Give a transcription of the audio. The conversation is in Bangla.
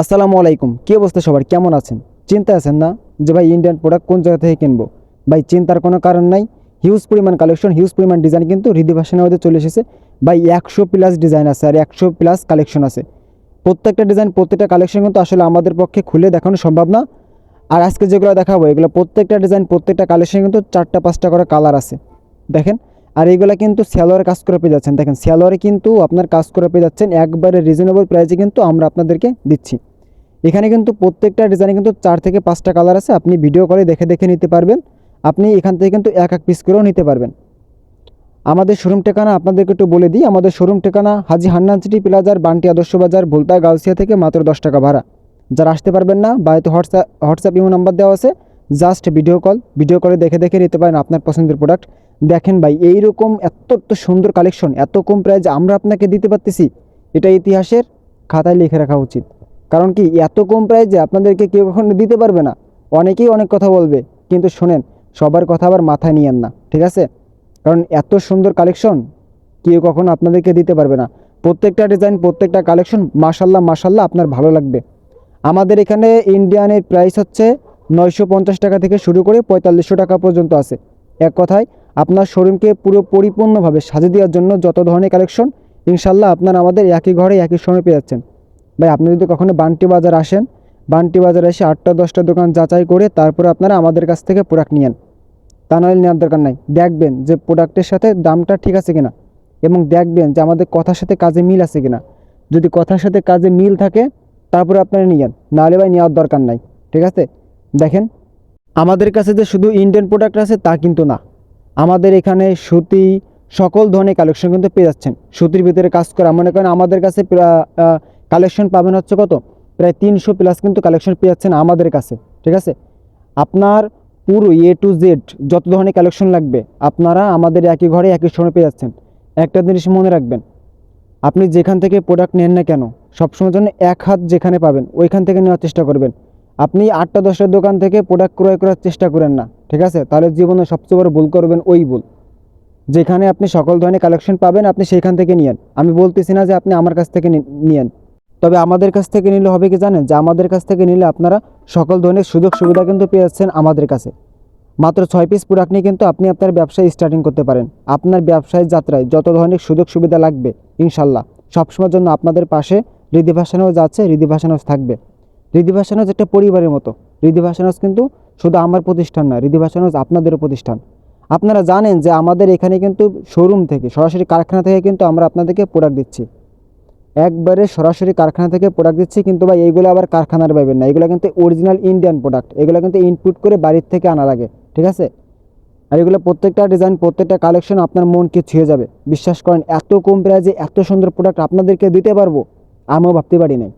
আসসালামু আলাইকুম। কি অবস্থা সবার? কেমন আছেন? চিন্তা আছেন না? যে ভাই ইন্ডিয়ান প্রোডাক্ট কোন জায়গা থেকে কিনবো? ভাই, চিন্তার কোনো কারণ নাই। হিউজ পরিমাণ কালেকশন হিউজ পরিমাণ ডিজাইন কিন্তু হৃদি ভাষণের মধ্যে চলে এসেছে। ভাই, একশো প্লাস ডিজাইন আছে আর একশো প্লাস কালেকশন আছে। প্রত্যেকটা ডিজাইন প্রত্যেকটা কালেকশন কিন্তু আসলে আমাদের পক্ষে খুলে দেখানো সম্ভব না। আর আজকে যেগুলো দেখাবো, এগুলো প্রত্যেকটা ডিজাইন প্রত্যেকটা কালেকশন কিন্তু চারটা, পাঁচটা করে কালার আছে। দেখেন আর এইগুলো কিন্তু স্যালোয়ারে কাজ করে পেয়ে যাচ্ছেন। দেখেন স্যালোয়ারে কিন্তু আপনার কাজ করে পেয়ে যাচ্ছেন। একবারে রিজনেবল প্রাইসে কিন্তু আমরা আপনাদেরকে দিচ্ছি। এখানে কিন্তু প্রত্যেকটা ডিজাইনে কিন্তু চার থেকে পাঁচটা কালার আছে। আপনি ভিডিও করে দেখে দেখে নিতে পারবেন। আপনি এখান থেকে কিন্তু এক এক পিস করেও নিতে পারবেন। আমাদের শোরুম ঠিকানা আপনাদেরকে একটু বলে দিই। আমাদের শোরুম ঠিকানা হাজি হান্নান সিটি প্লাজার বান্টি আদর্শ বাজার, ভুলতা, গাউসিয়া থেকে মাত্র দশ টাকা ভাড়া। যারা আসতে পারবেন না, বা হয়তো হোয়াটসঅ্যাপ হোয়াটসঅ্যাপ ইমো নাম্বার দেওয়া আছে। জাস্ট ভিডিও কল ভিডিও কলে দেখে দেখে নিতে পারেন আপনার পছন্দের প্রোডাক্ট দেখেন ভাই, এইরকম এত এত সুন্দর কালেকশন এত কম প্রাইজ আমরা আপনাকে দিতে পারতেছি, এটা ইতিহাসের খাতায় লিখে রাখা উচিত। কারণ কি, এত কম প্রাইজে আপনাদেরকে কেউ কখনো দিতে পারবে না। অনেকেই অনেক কথা বলবে, কিন্তু শোনেন, সবার কথা আবার মাথায় নিয়েন না, ঠিক আছে? কারণ এত সুন্দর কালেকশন কেউ কখনো আপনাদেরকে দিতে পারবে না। প্রত্যেকটা ডিজাইন প্রত্যেকটা কালেকশন মাসাল্লাহ মাসাল্লাহ আপনার ভালো লাগবে। আমাদের এখানে ইন্ডিয়ানের প্রাইস হচ্ছে নয়শো পঞ্চাশ টাকা থেকে শুরু করে পঁয়তাল্লিশশো টাকা পর্যন্ত আছে। এক কথায়, আপনার শোরুমকে পুরো পরিপূর্ণভাবে সাজিয়ে দেওয়ার জন্য যত ধরনের কালেকশন, ইনশাল্লাহ আপনার আমাদের একই ঘরে একই সময় পেয়ে যাচ্ছেন। ভাই, আপনি যদি কখনো বান্টি বাজার আসেন বান্টি বাজারে এসে আটটা, দশটা দোকান যাচাই করে তারপরে আপনারা আমাদের কাছ থেকে প্রোডাক্ট নিয়েন তা নাহলে নেওয়ার দরকার নাই। দেখবেন যে প্রোডাক্টের সাথে দামটা ঠিক আছে কিনা এবং দেখবেন যে আমাদের কথার সাথে কাজে মিল আছে কিনা। যদি কথার সাথে কাজে মিল থাকে, তারপরে আপনারা নিয়েন নাহলে ভাই, নেওয়ার দরকার নাই। ঠিক আছে? দেখেন, আমাদের কাছে যে শুধু ইন্ডিয়ান প্রোডাক্ট আছে তা কিন্তু না। আমাদের এখানে সুতি, সকল ধরনের কালেকশন কিন্তু পেয়ে যাচ্ছেন। সুতির ভিতরে কাজ করা, মনে করেন আমাদের কাছে কালেকশন পাবেন হচ্ছে কত? প্রায় তিনশো প্লাস কিন্তু কালেকশন পেয়ে যাচ্ছেন আমাদের কাছে, ঠিক আছে? আপনার পুরো এ টু জেড যত ধরনের কালেকশন লাগবে, আপনারা আমাদের একই ঘরে একই সময় পেয়ে যাচ্ছেন। একটা জিনিস মনে রাখবেন, আপনি যেখান থেকে প্রোডাক্ট নেন না কেন সবসময় জন্য এক হাত যেখানে পাবেন, ওইখান থেকে নেওয়ার চেষ্টা করবেন। আপনি আটটা দশটার দোকান থেকে প্রোডাক্ট ক্রয় করার চেষ্টা করেন না, ঠিক আছে? তাহলে জীবনে সবচেয়ে বড় ভুল করবেন ওই ভুল। যেখানে আপনি সকল ধরনের কালেকশন পাবেন, আপনি সেইখান থেকে নিয়েন। আমি বলতেছি না যে আপনি আমার কাছ থেকে নিয়েন। তবে আমাদের কাছ থেকে নিলে হবে কি জানেন? যে আমাদের কাছ থেকে নিলে আপনারা সকল ধরনের সুযোগ সুবিধা কিন্তু পেয়ে যাচ্ছেন আমাদের কাছে। মাত্র ছয় পিস প্রোডাক্ট নিয়ে কিন্তু আপনি আপনার ব্যবসায় স্টার্টিং করতে পারেন। আপনার ব্যবসায় যাত্রায় যত ধরনের সুযোগ সুবিধা লাগবে, ইনশাল্লাহ। সবসময়ের জন্য আপনাদের পাশে রিদি ভাসানোজ যাচ্ছে রিদি ভাসানোজ থাকবে। রিদি ভাসানোজ একটা পরিবারের মতো। রিদি ভাসানোজ কিন্তু শুধু আমার প্রতিষ্ঠান না রিদি ভাসানোজ আপনাদেরও প্রতিষ্ঠান। আপনারা জানেন যে আমাদের এখানে কিন্তু শোরুম থেকে, সরাসরি কারখানা থেকে কিন্তু আমরা আপনাদেরকে প্রোডাক্ট দিচ্ছি। একবারে সরাসরি কারখানা থেকে প্রোডাক্ট দিচ্ছি, কিন্তু ভাই এইগুলো আবার কারখানার পাবেন না। এগুলো কিন্তু অরিজিনাল ইন্ডিয়ান প্রোডাক্ট এগুলো কিন্তু ইনপুট করে বাড়ির থেকে আনা লাগে, ঠিক আছে? আর এগুলো প্রত্যেকটা ডিজাইন প্রত্যেকটা কালেকশন আপনার মনকে ছুঁয়ে যাবে। বিশ্বাস করেন, এত কম প্রাইজে এত সুন্দর প্রোডাক্ট আপনাদেরকে দিতে পারব, আমিও ভাবতে পারি নাই।